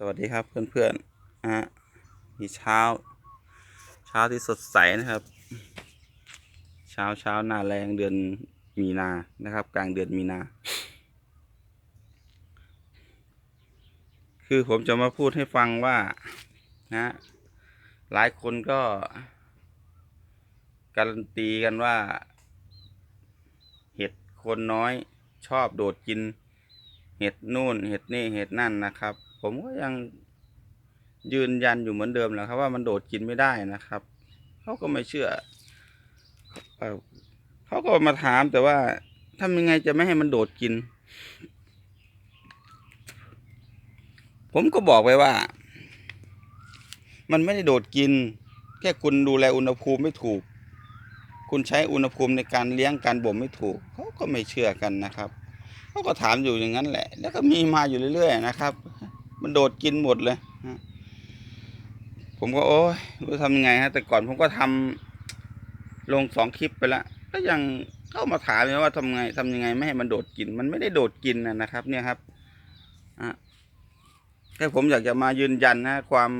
สวัสดีครับเพื่อนๆนฮะมีเช้า เช้าที่สดใสนะครับ เช้าเช้าหน้าแรงเดือนมีนานะครับ กลางเดือนมีนา คือผมจะมาพูดให้ฟังว่านะหลายคนก็การันตีกันว่า เห็ดคนน้อยชอบโดดกิน เห็ดนู่น เห็ดนี่เห็ดนั่นนะครับ ผมก็ยังยืนยันอยู่เหมือนเดิมแหละครับว่ามันโดดกินไม่ได้นะครับเขาก็ไม่เชื่อเขาก็มาถามแต่ว่าทำยังไงจะไม่ให้มันโดดกิน ผมก็บอกไปว่า มันไม่ได้โดดกิน แค่คุณดูแลอุณหภูมิไม่ถูก คุณใช้อุณหภูมิในการเลี้ยงการบ่มไม่ถูกเขาก็ไม่เชื่อกันนะครับเขาก็ถามอยู่อย่างนั้นแหละ แล้วก็มีมาอยู่เรื่อย ๆ นะครับ มันโดดกินหมดเลยผมก็โอ้ยรู้ทำยังไงฮะ แต่ก่อนผมก็ทำลงสองคลิปไปแล้วก็ยังเข้ามาถามเลยว่าทำไงทำยังไงไม่ให้มันโดดกิน มันไม่ได้โดดกินนะนะครับ เนี่ยครับอะแค่ผมอยากจะมายืนยันนะ ความ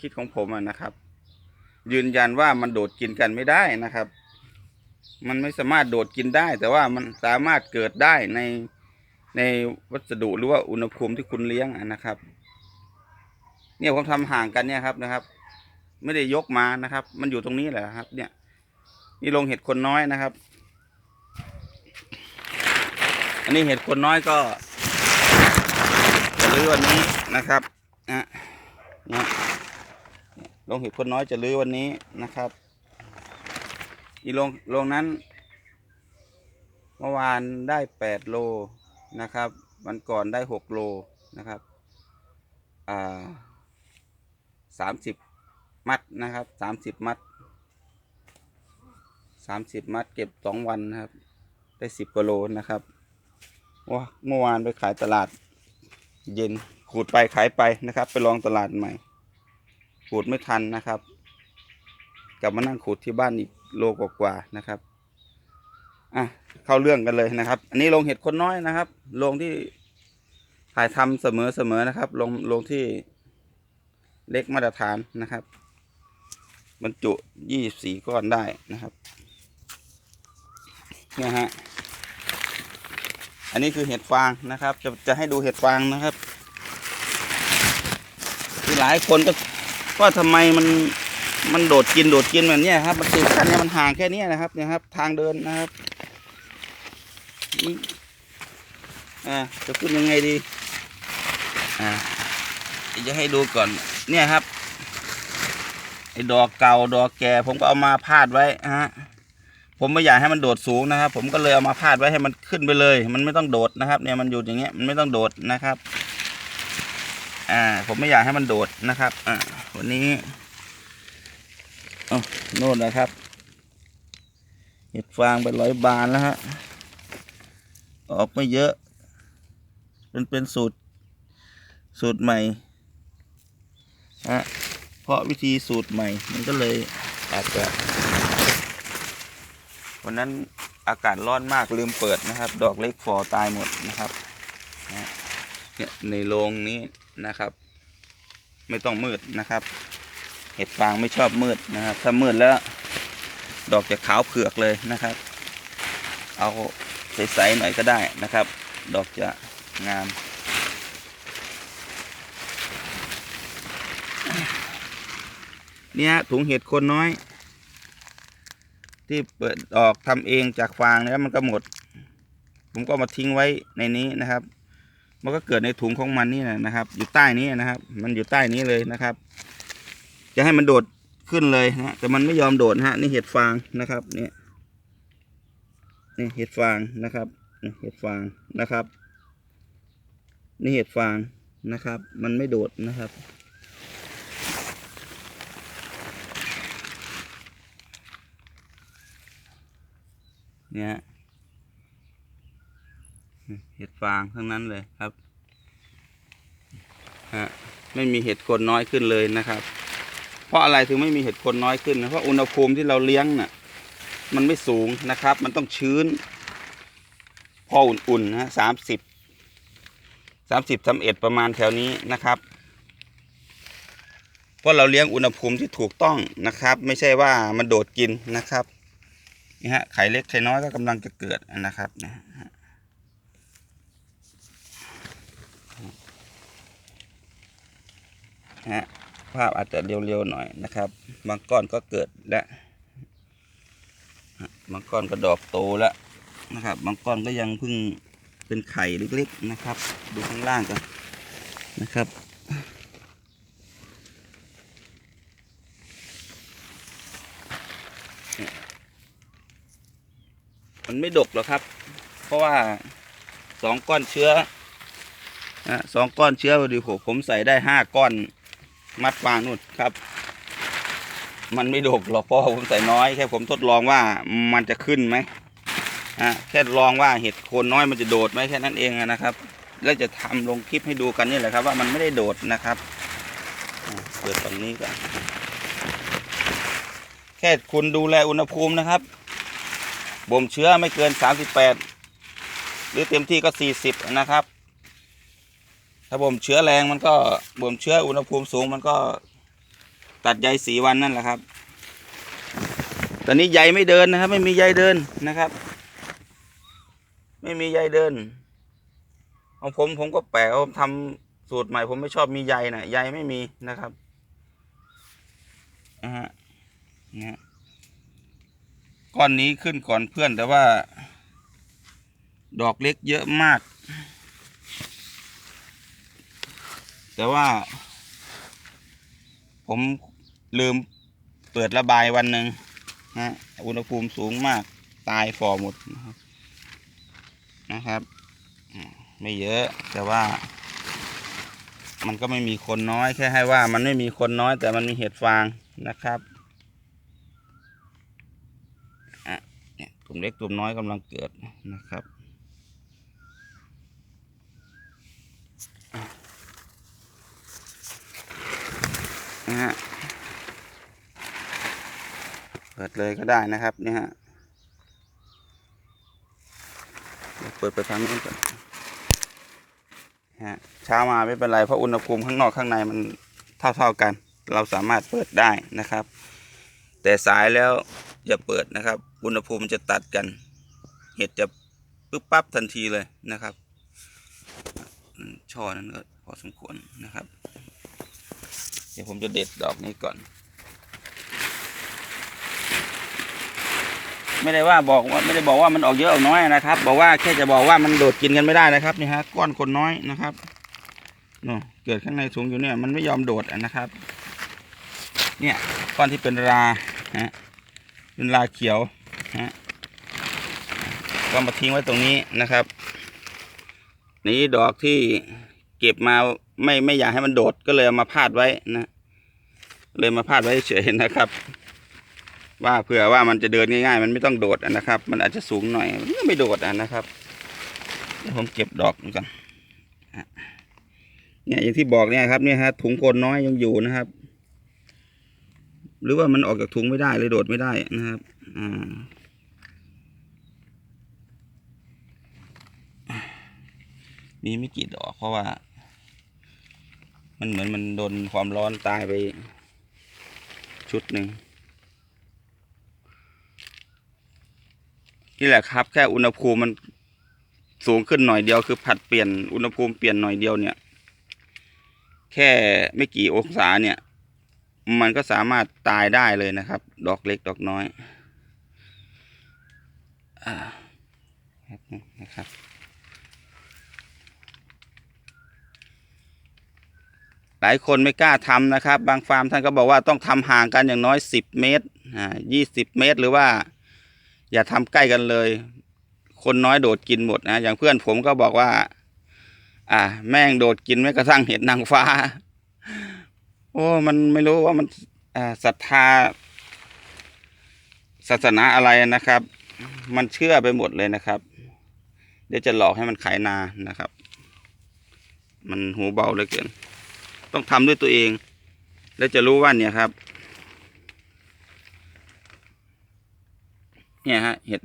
คิดของผมนะครับ ยืนยันว่ามันโดดกินกันไม่ได้นะครับ มันไม่สามารถโดดกินได้ แต่ว่ามันสามารถเกิดได้ใน ในวัสดุหรือว่าอุณหภูมิที่คุณเลี้ยงนะครับ เนี่ยผมทำห่างกันเนี่ยครับนะครับ ไม่ได้ยกมานะครับ มันอยู่ตรงนี้แหละครับ เนี่ย นี่ลงเห็ดคนน้อยนะครับ อันนี้เห็ดคนน้อยก็จะรื้อวันนี้นะครับนะเนี่ลงเห็ดคนน้อยจะรื้อวันนี้นะครับอีลงลงนั้น เมื่อวานได้แปดโล นะครับวันก่อนได้หกโลนะครับอ่าสามสิบมัดนะครับสามสิบมัดสามสิบมัดเก็บสองวันนะครับ ได้สิบกิโลนะครับว้าเมื่อวานไปขายตลาด เย็นขูดไปขายไปนะครับ ไปลองตลาดใหม่ขูดไม่ทันนะครับ กลับมานั่งขูดที่บ้านอีกโลกว่าๆนะครับ อะเข้าเรื่องกันเลยนะครับ อันนี้ลงเห็ดคนน้อยนะครับลงที่ถ่ายทำเสมอๆนะครับลงลงที่เล็กมาตรฐานนะครับ บรรจุยี่สี่ก้อนได้นะครับเนี่ยฮะอันนี้คือเห็ดฟางนะครับ จะจะให้ดูเห็ดฟางนะครับที่หลายคนก็ว่าทำไมมันมันโดดกินโดดกินแบบนี้ครับ มันติดกันเนี่ยมันห่างแค่นี้นะครับเนี่ยครับ ทางเดินนะครับ อ่าจะพูดยังไงดี อ่าจะให้ดูก่อน เนี่ยครับไอ้ดอกเก่าดอกแก่ ผมก็เอามาพาดไว้ฮะผมไม่อยากให้มันโดดสูงนะครับ ผมก็เลยเอามาพาดไว้ให้มันขึ้นไปเลย มันไม่ต้องโดดนะครับ เนี่ยมันอยู่อย่างเงี้ยมันไม่ต้องโดดนะครับ อ่า ผมไม่อยากให้มันโดดนะครับ อ่าวันนี้เอโน่นนะครับเห็ดฟางเป็นร้อยบานแล้วฮะ ออกไม่เยอะ เป็นเป็นสูตร สูตรใหม่ฮะเพราะวิธีสูตรใหม่ มันก็เลยอาจจะวันนั้นอากาศร้อนมากลืมเปิดนะครับ ดอกเล็กฟอตายหมดนะครับเนี่ยในโรงนี้นะครับ ไม่ต้องมืดนะครับ เห็ดฟางไม่ชอบมืดนะครับ ถ้ามืดแล้ว ดอกจะขาวเผือกเลยนะครับ เอา ใสๆหน่อยก็ได้นะครับ ดอกจะงาม เนี่ยถุงเห็ดคนน้อย ที่เปิดออกทำเองจากฟางแล้วมันก็หมด ผมก็มาทิ้งไว้ในนี้นะครับ มันก็เกิดในถุงของมันนี่นะนะครับ อยู่ใต้นี้นะครับ มันอยู่ใต้นี้เลยนะครับ จะให้มันโดดขึ้นเลยนะแต่มันไม่ยอมโดดนะฮะนี่เห็ดฟางนะครับเนี่ย นี่เห็ดฟางนะครับเห็ดฟางนะครับ นี่เห็ดฟางนะครับ มันไม่โดดนะครับเนี่ยเห็ดฟางทั้งนั้นเลยครับฮะไม่มีเห็ดคนน้อยขึ้นเลยนะครับ เพราะอะไรถึงไม่มีเห็ดคนน้อยขึ้นนะเพราะอุณหภูมิที่เราเลี้ยงน่ะ มันไม่สูงนะครับ มันต้องชื้น พออุ่นๆนะสามสิบสามสิบสามเอ็ดประมาณแถวนี้นะครับ เพราะเราเลี้ยงอุณหภูมิที่ถูกต้องนะครับ ไม่ใช่ว่ามันโดดกินนะครับนี่ฮะไข่เล็กไข่น้อยก็กำลังจะเกิดนะครับนะฮะภาพอาจจะเร็วๆหน่อยนะครับ บางก้อนก็เกิดแล้วฮะ บางก้อนก็ดอกโตแล้วนะครับ บางก้อนก็ยังเพิ่งเป็นไข่เล็กๆนะครับ ดูข้างล่างกันนะครับมันไม่ดกหรอกครับ เพราะว่าสองก้อนเชื้อสองก้อนเชื้อพอดีผมผมใส่ได้ห้าก้อนมัดฟางนู่นครับ มันไม่ดกหรอกพราะผมใส่น้อยแค่ผมทดลองว่ามันจะขึ้นไหมอะแค่ลองว่าเห็ดโคนน้อยมันจะโดดไหมแค่นั้นเองนะครับ แล้วจะทำลงคลิปให้ดูกันนี่แหละครับ ว่ามันไม่ได้โดดนะครับเปิดตรงนี้ก่อนแค่คุณดูแลอุณหภูมินะครับบ่มเชื้อไม่เกิน 38 หรือเต็มที่ก็ 40 นะครับ ถ้าบ่มเชื้อแรงมันก็บ่มเชื้ออุณหภูมิสูงมันก็ ตัดใยสีวันนั่นแหละครับ ตอนนี้ใยไม่เดินนะครับ ไม่มีใยเดินนะครับ ไม่มีใยเดินของผมผมก็แปลผมทำสูตรใหม่ผมไม่ชอบมีใยนะใยไม่มีนะครับนะฮะนะฮะก้อนนี้ขึ้นก่อนเพื่อนแต่ว่า ดอกเล็กเยอะมาก แต่ว่า ผม ลืมเปิดระบายวันหนึ่งนะอุณหภูมิสูงมากตายฟอหมดนะครับนะครับ ไม่เยอะแต่ว่า มันก็ไม่มีคนน้อยแค่ให้ว่า มันไม่มีคนน้อย แต่มันมีเห็ดฟางนะครับเนี่ยตุ่มเล็กตุ่มน้อยกำลังเกิดนะครับนะฮะ ปิดเลยก็ได้นะครับนี่ฮะเดี๋ยวเปิดไปทางนู้นก่อนฮะเช้ามาไม่เป็นไรเพราะอุณหภูมิข้างนอกข้างในมันเท่าๆกัน เราสามารถเปิดได้นะครับ แต่สายแล้วอย่าเปิดนะครับ อุณหภูมิจะตัดกัน เห็ดจะปึ๊บปั๊บทันทีเลยนะครับช่อนั้นก็พอสมควรนะครับ เดี๋ยวผมจะเด็ดดอกนี้ก่อน ไม่ได้ว่าบอกว่าไม่ได้บอกว่ามันออกเยอะออกน้อยนะครับ บอกว่าแค่จะบอกว่ามันโดดกินกันไม่ได้นะครับนี่ฮะก้อนคนน้อยนะครับเนาะเกิดข้างในสูงอยู่เนี่ยมันไม่ยอมโดดอะนะครับ เนี่ยก้อนที่เป็นราฮะเป็นราเขียวฮะก็มาทิ้งไว้ตรงนี้นะครับ นี่ดอกที่เก็บมาไม่ไม่อยากให้มันโดดก็เลยเอามาพาดไว้นะ เลยมาพาดไว้เฉยนะครับ ว่าเผื่อว่ามันจะเดินง่ายๆ มันไม่ต้องโดดนะครับ มันอาจจะสูงหน่อยมันก็ไม่โดดนะครับเดี๋ยวผมเก็บดอกก่อนเนี่ยอย่างที่บอกเนี่ยครับเนี่ยฮะถุงคนน้อยยังอยู่นะครับ หรือว่ามันออกจากถุงไม่ได้เลยโดดไม่ได้นะครับอ่ามีไม่กี่ดอกเพราะว่า มันเหมือนมันโดนความร้อนตายไปชุดหนึ่ง นี่แหละครับ แค่อุณหภูมิมันสูงขึ้นหน่อยเดียวคือผัดเปลี่ยนอุณหภูมิเปลี่ยนหน่อยเดียวเนี่ย แค่ไม่กี่องศาเนี่ย มันก็สามารถตายได้เลยนะครับ ดอกเล็กดอกน้อยอนะครับหลายคนไม่กล้าทำนะครับ บางฟาร์มท่านก็บอกว่าต้องทำห่างกันอย่างน้อยสิบเมตรอ่ายี่สิบเมตรหรือว่า อย่าทำใกล้กันเลย คนน้อยโดดกินหมดนะอย่างเพื่อนผมก็บอกว่า อ่า แม่งโดดกินแม้กระทั่งเห็ดนางฟ้า โอ้มันไม่รู้ว่ามันอ่าศรัทธาศาสนาอะไรนะครับ มันเชื่อไปหมดเลยนะครับ เดี๋ยวจะหลอกให้มันขายนานะครับ มันหูเบาเหลือเกิน ต้องทำด้วยตัวเอง แล้วจะรู้ว่าเนี่ยครับ เนี่ยฮะ เห็ด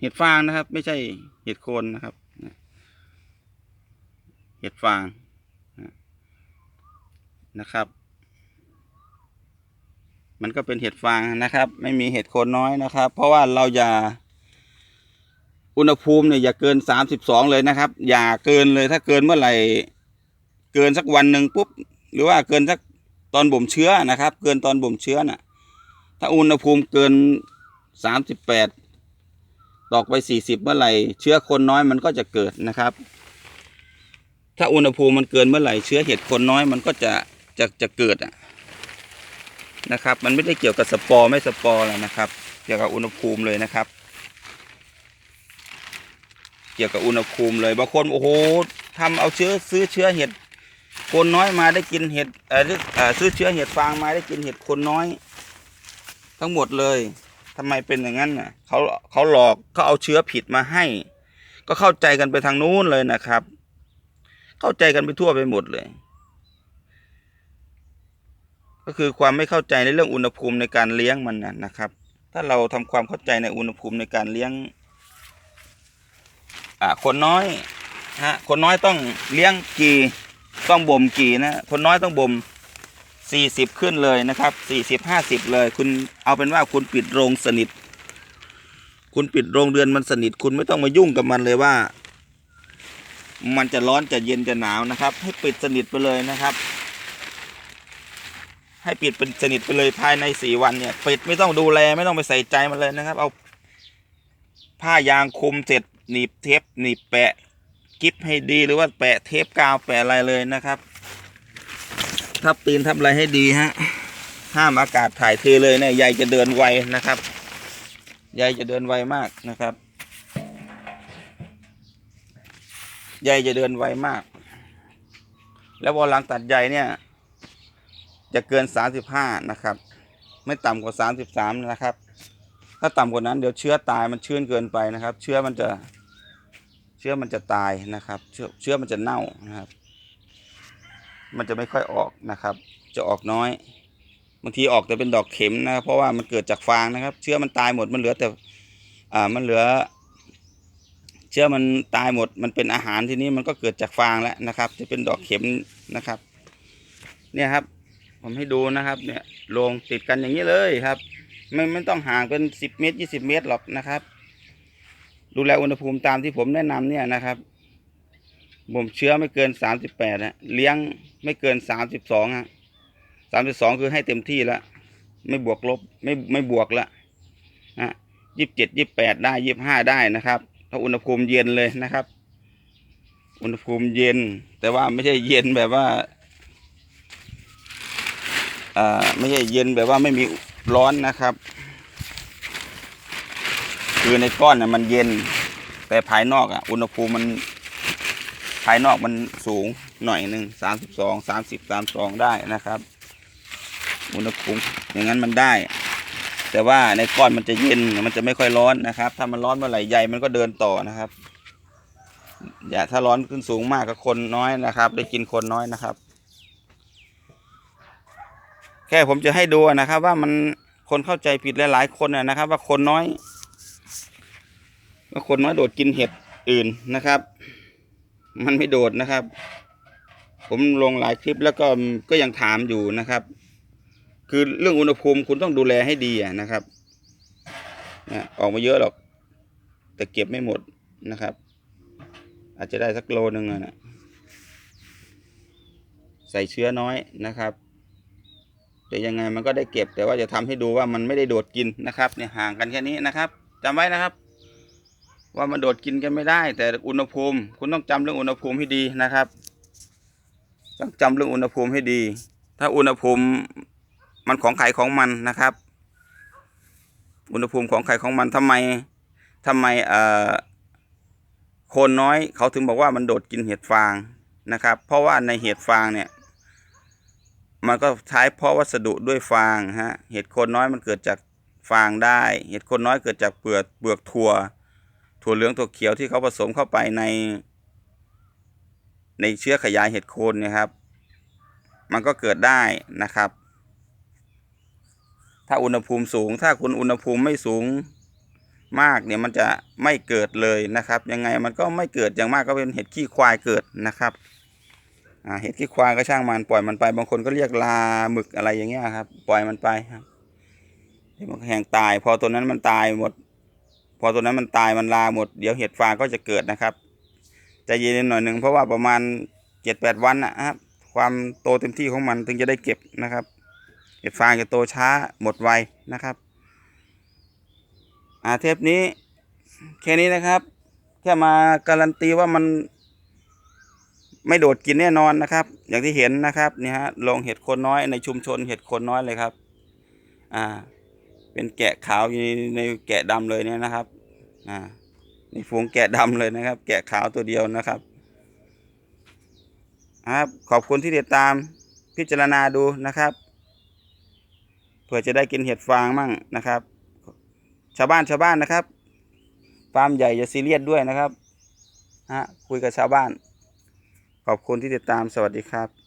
เห็ดฟางนะครับ ไม่ใช่เห็ดโคนนะครับ เห็ดฟางนะครับ มันก็เป็นเห็ดฟางนะครับ ไม่มีเห็ดโคนน้อยนะครับ เพราะว่าเราอย่า อุณหภูมิเนี่ยอย่าเกินสามสิบสองเลยนะครับ อย่าเกินเลยถ้าเกินเมื่อไหร่ เกินสักวันหนึ่งปุ๊บ หรือว่าเกินสักตอนบ่มเชื้อนะครับ เกินตอนบ่มเชื้อน่ะ ถ้าอุณหภูมิเกิน สามสิบแปดตอกไปสี่สิบเมื่อไหร่ เชื้อคนน้อยมันก็จะเกิดนะครับ ถ้าอุณหภูมิมันเกินเมื่อไหร่ เชื้อเห็ดคนน้อยมันก็จะจะจะเกิดอะนะครับ มันไม่ได้เกี่ยวกับสปอร์ไม่สปอร์แล้วนะครับ เกี่ยวกับอุณหภูมิเลยนะครับ เกี่ยวกับอุณหภูมิเลยบางคนโอ้โหทำเอาเชื้อซื้อเชื้อเห็ดคนน้อยมาได้กินเห็ดเออเออซื้อเชื้อเห็ดฟางมาได้กินเห็ดคนน้อย ทั้งหมดเลย ทำไมเป็นอย่างนั้นน่ะเขาเขาหลอกเขาเอาเชื้อผิดมาให้ ก็เข้าใจกันไปทางนู้นเลยนะครับ เข้าใจกันไปทั่วไปหมดเลย ก็คือความไม่เข้าใจในเรื่องอุณหภูมิในการเลี้ยงมันนะนะครับ ถ้าเราทำความเข้าใจในอุณหภูมิในการเลี้ยง อ่าคนน้อยฮะคนน้อยต้องเลี้ยงกี่ต้องบ่มกี่นะ คนน้อยต้องบ่ม สี่สิบขึ้นเลยนะครับสี่สิบห้าสิบเลย คุณเอาเป็นว่าคุณปิดโรงสนิท คุณปิดโรงเรือนมันสนิท คุณไม่ต้องมายุ่งกับมันเลยว่า มันจะร้อนจะเย็นจะหนาวนะครับ ให้ปิดสนิทไปเลยนะครับ ให้ปิดเป็นสนิทไปเลยภายในสี่วันเนี่ยปิดไม่ต้องดูแลไม่ต้องไปใส่ใจมันเลยนะครับ เอาผ้ายางคลุมเสร็จหนีบเทปหนีบแปะกิฟให้ดีหรือว่าแปะเทปกาวแปะอะไรเลยนะครับ ทับตีนทับอะไรให้ดีฮะ ห้ามอากาศถ่ายเทเลยเนี่ยใยจะเดินไวนะครับ ใยจะเดินไวมากนะครับ ใยจะเดินไวมาก แล้วพอหลังตัดใยเนี่ย จะเกิน35นะครับ ไม่ต่ำกว่า33นะครับ ถ้าต่ำกว่านั้นเดี๋ยวเชื้อตายมันชื้นเกินไปนะครับ เชื้อมันจะ เชื้อมันจะตายนะครับ เชื้อเชื้อมันจะเน่านะครับ มันจะไม่ค่อยออกนะครับ จะออกน้อย บางทีออกแต่เป็นดอกเข็มนะครับ เพราะว่ามันเกิดจากฟางนะครับ เชื้อมันตายหมดมันเหลือแต่อ่ามันเหลือ เชื้อมันตายหมด มันเป็นอาหารทีนี้มันก็เกิดจากฟางแล้วนะครับ จะเป็นดอกเข็มนะครับ เนี่ยครับ ผมให้ดูนะครับ เนี่ยโรงติดกันอย่างนี้เลยครับ ไม่ไม่ต้องห่างเป็นสิบเมตรยี่สิบเมตรหรอกนะครับ ดูแลอุณหภูมิตามที่ผมแนะนำเนี่ยนะครับ บ่มเชื้อไม่เกินสามสิบแปดะเลี้ยงไม่เกินสามสิบสองฮะสามสิบสองคือให้เต็มที่แล้วไม่บวกลบไม่ไม่บวกละนะยี่สิบเจ็ดยี่สิบแปดได้ยี่สิบห้าได้นะครับถ้าอุณหภูมิเย็นเลยนะครับ อุณหภูมิเย็น แต่ว่าไม่ใช่เย็นแบบว่าอ่าไม่ใช่เย็นแบบว่าไม่มีร้อนนะครับ คือในก้อนน่ะมันเย็น แต่ภายนอกอะ อุณหภูมิมัน ภายนอกมันสูงหน่อยหนึ่งสามสิบสองสามสิบสามสองได้นะครับ อุณหภูมิอย่างนั้นมันได้ แต่ว่าในก้อนมันจะเย็นมันจะไม่ค่อยร้อนนะครับ ถ้ามันร้อนเมื่อไหร่ใยมันก็เดินต่อนะครับ อย่าถ้าร้อนขึ้นสูงมากก็คนน้อยนะครับ ได้กินคนน้อยนะครับ แค่ผมจะให้ดูนะครับ ว่ามันคนเข้าใจผิดหลายๆคนนะนะครับ ว่าคนน้อยว่าคนน้อยโดดกินเห็ดอื่นนะครับ มันไม่โดดนะครับ ผมลงหลายคลิปแล้วก็ก็ยังถามอยู่นะครับ คือเรื่องอุณหภูมิคุณต้องดูแลให้ดีนะครับนะออกมาเยอะหรอก แต่เก็บไม่หมดนะครับ อาจจะได้สักโลนึงนะใส่เชื้อน้อยนะครับแต่ยังไงมันก็ได้เก็บแต่ว่าจะทำให้ดูว่ามันไม่ได้โดดกินนะครับเนี่ยห่างกันแค่นี้นะครับจำไว้นะครับ ว่ามันโดดกินกันไม่ได้ แต่อุณหภูมิ คุณต้องจำเรื่องอุณหภูมิให้ดีนะครับ ต้องจำเรื่องอุณหภูมิให้ดี ถ้าอุณหภูมิมันของใครของมันนะครับ อุณหภูมิของใครของมันทำไมทำไมเอ่อคนน้อยเขาถึงบอกว่ามันโดดกินเห็ดฟางนะครับ เพราะว่าในเห็ดฟางเนี่ย มันก็ใช้เพราะวัสดุด้วยฟางฮะเห็ดคนน้อยมันเกิดจากฟางได้ เห็ดคนน้อยเกิดจากเปลือกเปลือกถั่ว ถั่วเหลืองถั่วเขียวที่เขาผสมเข้าไปใน ในเชื้อขยายเห็ดโคนนะครับ มันก็เกิดได้นะครับ ถ้าอุณหภูมิสูง ถ้าคุณอุณหภูมิไม่สูงมากเนี่ยมันจะไม่เกิดเลยนะครับ ยังไงมันก็ไม่เกิดอย่างมากก็เป็นเห็ดขี้ควายเกิดนะครับเห็ดขี้ควายก็ช่างมันปล่อยมันไปบางคนก็เรียกลาหมึกอะไรอย่างเงี้ยครับ ปล่อยมันไปครับเดี๋ยวมันแห้งตาย พอตัวนั้นมันตายหมด พอตัวนั้นมันตายมันลาหมดเดี๋ยวเห็ดฟางก็จะเกิดนะครับจะเย็นหน่อยหนึ่งเพราะว่าประมาณเจ็ดแปดวันนะครับ ความโตเต็มที่ของมันถึงจะได้เก็บนะครับเห็ดฟางจะโตช้าหมดไวนะครับอ่าเทปนี้แค่นี้นะครับ แค่มาการันตีว่ามันไม่โดดกินแน่นอนนะครับ อย่างที่เห็นนะครับเนี่ยฮะลงเห็ดคนน้อยในชุมชนเห็ดคนน้อยเลยครับ อ่า เป็นแกะขาวอยู่ในในแกะดำเลยเนี่ยนะครับอ่าในฝูงแกะดำเลยนะครับ แกะขาวตัวเดียวนะครับครับขอบคุณที่ติดตามพิจารณาดูนะครับเผื่อจะได้กินเห็ดฟางมั่งนะครับ ชาวบ้านชาวบ้านนะครับฟาร์มใหญ่อย่าซีเรียสด้วยนะครับฮะคุยกับชาวบ้าน ขอบคุณที่ติดตามสวัสดีครับ